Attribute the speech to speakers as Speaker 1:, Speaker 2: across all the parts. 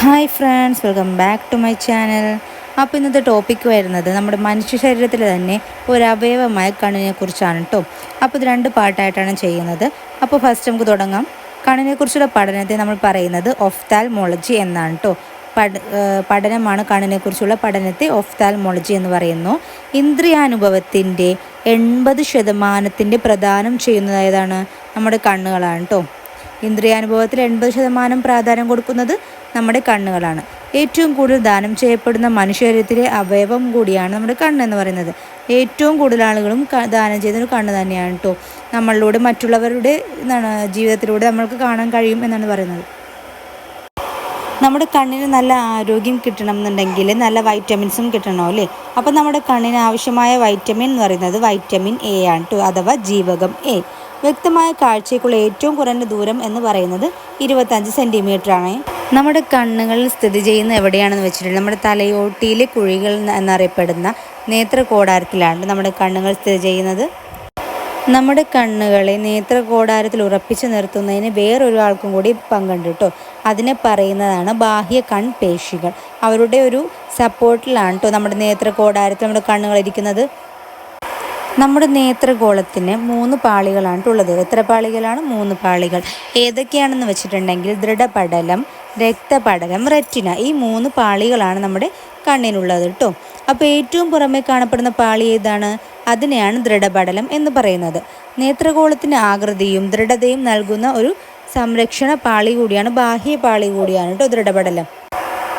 Speaker 1: Hi friends welcome back to my channel അപ്പോൾ ഇന്നത്തെ topic വരുന്നത് നമ്മുടെ മനുഷ്യ ശരീരത്തിൽ തന്നെ ഒരു അവയവമായ കണ്ണിനെ കുറിച്ചാണ് കേട്ടോ അപ്പോൾ ഇത് രണ്ട് പാർട്ടായിട്ടാണ് ചെയ്യുന്നത്. അപ്പോൾ ഫസ്റ്റ് നമുക്ക് തുടങ്ങാം. കണ്ണിനെക്കുറിച്ചുള്ള പഠനത്തെ നമ്മൾ പറയുന്നത് ഒഫ്താൽമോളജി എന്നാണ് കേട്ടോ പഠ പഠനമാണ് കണ്ണിനെക്കുറിച്ചുള്ള പഠനത്തെ ഒഫ്താൽമോളജി എന്ന് പറയുന്നു. ഇന്ദ്രിയാനുഭവത്തിന്റെ എൺപത് ശതമാനത്തിന്റെ പ്രധാനം ചെയ്യുന്നത് നമ്മുടെ കണ്ണുകളാണ് കേട്ടോ ഇന്ദ്രിയാനുഭവത്തിൽ എൺപത് ശതമാനം പ്രാധാന്യം കൊടുക്കുന്നത് നമ്മുടെ കണ്ണുകളാണ്. ഏറ്റവും കൂടുതൽ ദാനം ചെയ്യപ്പെടുന്ന മനുഷ്യരത്തിലെ അവയവം കൂടിയാണ് നമ്മുടെ കണ്ണ് എന്ന് പറയുന്നത്. ഏറ്റവും കൂടുതൽ ആളുകളും ദാനം ചെയ്യുന്നത് കണ്ണ് തന്നെയാണ് കേട്ടോ നമ്മളിലൂടെ മറ്റുള്ളവരുടെ ജീവിതത്തിലൂടെ നമ്മൾക്ക് കാണാൻ കഴിയും എന്നാണ് പറയുന്നത്. നമ്മുടെ കണ്ണിന് നല്ല ആരോഗ്യം കിട്ടണം എന്നുണ്ടെങ്കിൽ നല്ല വൈറ്റമിൻസും കിട്ടണം അല്ലേ? അപ്പം നമ്മുടെ കണ്ണിന് ആവശ്യമായ വൈറ്റമിൻ എന്ന് പറയുന്നത് വൈറ്റമിൻ എ ആണ് ടു അഥവാ ജീവകം എ. വ്യക്തമായ കാഴ്ചയ്ക്കുള്ള ഏറ്റവും കുറഞ്ഞ ദൂരം എന്ന് പറയുന്നത് ഇരുപത്തഞ്ച് സെന്റിമീറ്റർ ആണ് നമ്മുടെ കണ്ണുകളിൽ സ്ഥിതി ചെയ്യുന്ന എവിടെയാണെന്ന് വെച്ചിട്ടുണ്ടെങ്കിൽ നമ്മുടെ തലയോട്ടിയിലെ കുഴികൾ എന്നറിയപ്പെടുന്ന നേത്രകോടാരത്തിലാണ്. നമ്മുടെ കണ്ണുകൾ സ്ഥിതി ചെയ്യുന്നത്. നമ്മുടെ കണ്ണുകളെ നേത്രകോടാരത്തിൽ ഉറപ്പിച്ചു നിർത്തുന്നതിന് വേറൊരാൾക്കും കൂടി പങ്കുണ്ട് കേട്ടോ. അതിനെ പറയുന്നതാണ് ബാഹ്യ കൺപേശികൾ. അവരുടെ ഒരു സപ്പോർട്ടിലാണ് കേട്ടോ നമ്മുടെ നേത്രകോടാരത്തിൽ നമ്മുടെ കണ്ണുകൾ ഇരിക്കുന്നത്. നമ്മുടെ നേത്രഗോളത്തിന് മൂന്ന് പാളികളാണ് ഉള്ളത്. എത്ര പാളികളാണ്? മൂന്ന് പാളികൾ. ഏതൊക്കെയാണെന്ന് വെച്ചിട്ടുണ്ടെങ്കിൽ ദൃഢപടലം രക്തപടലം റെറ്റിന ഈ മൂന്ന് പാളികളാണ് നമ്മുടെ കണ്ണിനുള്ളത് കേട്ടോ അപ്പോൾ ഏറ്റവും പുറമെ കാണപ്പെടുന്ന പാളി ഏതാണ്? അതിനെയാണ് ദൃഢപടലം എന്ന് പറയുന്നത്. നേത്രഗോളത്തിന് ആകൃതിയും ദൃഢതയും നൽകുന്ന ഒരു സംരക്ഷണ പാളി കൂടിയാണ് ബാഹ്യ പാളി കൂടിയാണ് കേട്ടോ ദൃഢപടലം.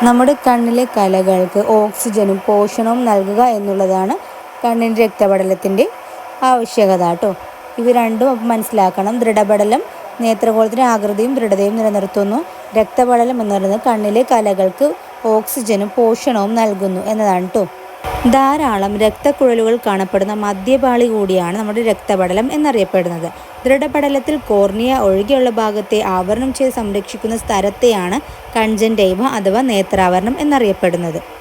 Speaker 1: നമ്മുടെ കണ്ണിലെ കലകൾക്ക് ഓക്സിജനും പോഷണവും നൽകുക എന്നുള്ളതാണ് കണ്ണിന്റെ രക്തപടലത്തിന്റെ ആവശ്യകത കേട്ടോ ഇവ രണ്ടും മനസ്സിലാക്കണം. ദൃഢപടലം നേത്രകോളത്തിന് ആകൃതിയും ദൃഢതയും നിലനിർത്തുന്നു. രക്തപടലം എന്ന് പറയുന്നത് കണ്ണിലെ കലകൾക്ക് ഓക്സിജനും പോഷണവും നൽകുന്നു എന്നതാണ് കേട്ടോ ധാരാളം രക്തക്കുഴലുകൾ കാണപ്പെടുന്ന മദ്യപാളി കൂടിയാണ് നമ്മുടെ രക്തപടലം എന്നറിയപ്പെടുന്നത്. ദൃഢപടലത്തിൽ കോർണിയ ഒഴികെയുള്ള ഭാഗത്തെ ആവരണം ചെയ്ത് സംരക്ഷിക്കുന്ന സ്ഥലത്തെയാണ് കൺജന്റൈവ അഥവാ നേത്രാവരണം എന്നറിയപ്പെടുന്നത്.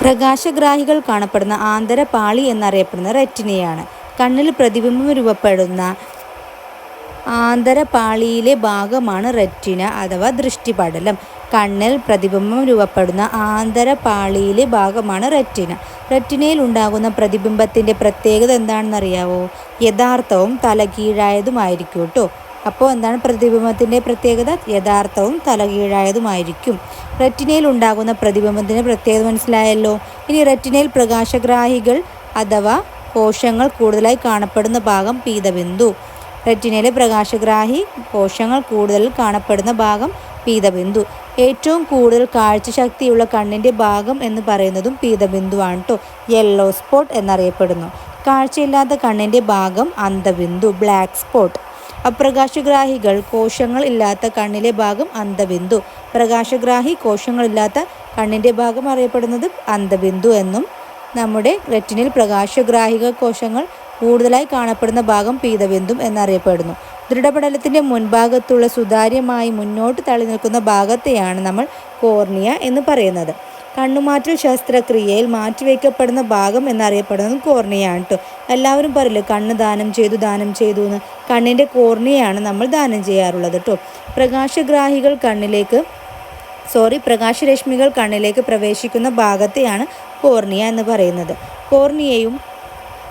Speaker 1: പ്രകാശഗ്രാഹികൾ കാണപ്പെടുന്ന ആന്തരപാളി എന്നറിയപ്പെടുന്ന റെറ്റിനയാണ്. കണ്ണിൽ പ്രതിബിംബം രൂപപ്പെടുന്ന ആന്തരപാളിയിലെ ഭാഗമാണ് റെറ്റിന അഥവാ ദൃഷ്ടിപടലം. കണ്ണിൽ പ്രതിബിംബം രൂപപ്പെടുന്ന ആന്തരപാളിയിലെ ഭാഗമാണ് റെറ്റിന. റെറ്റിനയിൽ ഉണ്ടാകുന്ന പ്രതിബിംബത്തിന്റെ പ്രത്യേകത എന്താണെന്നറിയാവോ? യഥാർത്ഥവും തലകീഴായതുമായിരിക്കും കേട്ടോ. അപ്പോൾ എന്താണ് പ്രതിബിംബത്തിന്റെ പ്രത്യേകത? യഥാർത്ഥവും തലകീഴായതുമായിരിക്കും. റെറ്റിനയിൽ ഉണ്ടാകുന്ന പ്രതിബിംബത്തിന്റെ പ്രത്യേകത മനസ്സിലായല്ലോ. ഇനി റെറ്റിനയിൽ പ്രകാശഗ്രാഹികൾ അഥവാ കോശങ്ങൾ കൂടുതലായി കാണപ്പെടുന്ന ഭാഗം പീതബിന്ദു. റെറ്റിനയിലെ പ്രകാശഗ്രാഹി കോശങ്ങൾ കൂടുതൽ കാണപ്പെടുന്ന ഭാഗം പീതബിന്ദു. ഏറ്റവും കൂടുതൽ കാഴ്ചശക്തിയുള്ള കണ്ണിന്റെ ഭാഗം എന്ന് പറയുന്നതും പീതബിന്ദുവാണ് കേട്ടോ യെല്ലോ സ്പോട്ട് എന്നറിയപ്പെടുന്നു. കാഴ്ചയില്ലാത്ത കണ്ണിന്റെ ഭാഗം അന്ധബിന്ദു. ബ്ലാക്ക് സ്പോട്ട് അപ്രകാശഗ്രാഹികൾ കോശങ്ങൾ ഇല്ലാത്ത കണ്ണിലെ ഭാഗം അന്ധബിന്ദു പ്രകാശഗ്രാഹി കോശങ്ങളില്ലാത്ത കണ്ണിന്റെ ഭാഗം അറിയപ്പെടുന്നത് അന്ധബിന്ദു എന്നും നമ്മുടെ റെറ്റിനിൽ പ്രകാശഗ്രാഹിക കോശങ്ങൾ കൂടുതലായി കാണപ്പെടുന്ന ഭാഗം പീതബിന്ദും എന്നറിയപ്പെടുന്നു. ദൃഢപടലത്തിന്റെ മുൻഭാഗത്തുള്ള സുതാര്യമായി മുന്നോട്ട് തള്ളി നിൽക്കുന്ന ഭാഗത്തെയാണ് നമ്മൾ കോർണിയ എന്ന് പറയുന്നത്. കണ്ണുമാറ്റൽ ശസ്ത്രക്രിയയിൽ മാറ്റിവെക്കപ്പെടുന്ന ഭാഗം എന്നറിയപ്പെടുന്നത് കോർണിയാണ് കേട്ടോ എല്ലാവരും പറയില്ലേ കണ്ണ് ദാനം ചെയ്തു ദാനം ചെയ്തു എന്ന്. കണ്ണിന്റെ കോർണിയാണ് നമ്മൾ ദാനം ചെയ്യാറുള്ളത് കേട്ടോ പ്രകാശഗ്രാഹികൾ കണ്ണിലേക്ക് സോറി പ്രകാശരശ്മികൾ കണ്ണിലേക്ക് പ്രവേശിക്കുന്ന ഭാഗത്തെയാണ് കോർണിയ എന്ന് പറയുന്നത്. കോർണിയയും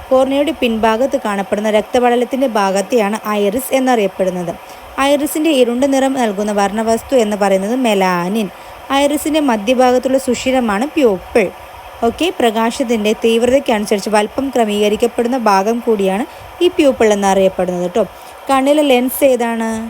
Speaker 1: കോർണിയയുടെ പിൻഭാഗത്ത് കാണപ്പെടുന്ന രക്തപടലത്തിന്റെ ഭാഗത്തെയാണ് ഐറിസ് എന്നറിയപ്പെടുന്നത്. ഐറിസിന്റെ ഇരുണ്ട നിറം നൽകുന്ന വർണവസ്തു എന്ന് പറയുന്നത് മെലാനിൻ. ഐറിസിന്റെ മധ്യഭാഗത്തുള്ള സുഷിരമാണ് പ്യൂപ്പിൾ. ഓക്കെ പ്രകാശത്തിന്റെ തീവ്രതയ്ക്കനുസരിച്ച് വൽപ്പം ക്രമീകരിക്കപ്പെടുന്ന ഭാഗം കൂടിയാണ് ഈ പ്യൂപ്പിൾ എന്നറിയപ്പെടുന്നത് കേട്ടോ. കണ്ണിലെ ലെൻസ് ഏതാണ്?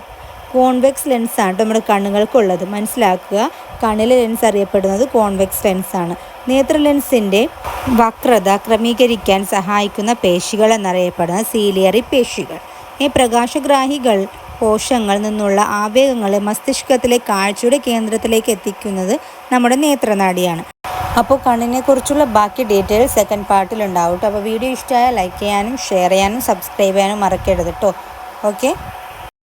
Speaker 1: കോൺവെക്സ് ലെൻസ് ആണ് നമ്മുടെ കണ്ണുകൾക്കുള്ളത്. മനസ്സിലാക്കുക കണ്ണിലെ ലെൻസ് അറിയപ്പെടുന്നത് കോൺവെക്സ് ലെൻസ് ആണ്. നേത്ര ലെൻസിന്റെ വക്രത ക്രമീകരിക്കാൻ സഹായിക്കുന്ന പേശികൾ എന്നറിയപ്പെടുന്ന സീലിയറി പേശികൾ. ഈ പ്രകാശഗ്രാഹികൾ കോശങ്ങളിൽ നിന്നുള്ള ആവേഗങ്ങളെ മസ്തിഷ്കത്തിലെ കാഴ്ചയുടെ കേന്ദ്രത്തിലേക്ക് എത്തിക്കുന്നത് നമ്മുടെ നേത്രനാടിയാണ്. അപ്പോൾ കണ്ണിനെക്കുറിച്ചുള്ള ബാക്കി ഡീറ്റെയിൽസ് സെക്കൻഡ് പാർട്ടിൽ ഉണ്ടാവും കേട്ടോ അപ്പോൾ വീഡിയോ ഇഷ്ടമായാൽ ലൈക്ക് ചെയ്യാനും ഷെയർ ചെയ്യാനും സബ്സ്ക്രൈബ് ചെയ്യാനും മറക്കരുത് കേട്ടോ ഓക്കെ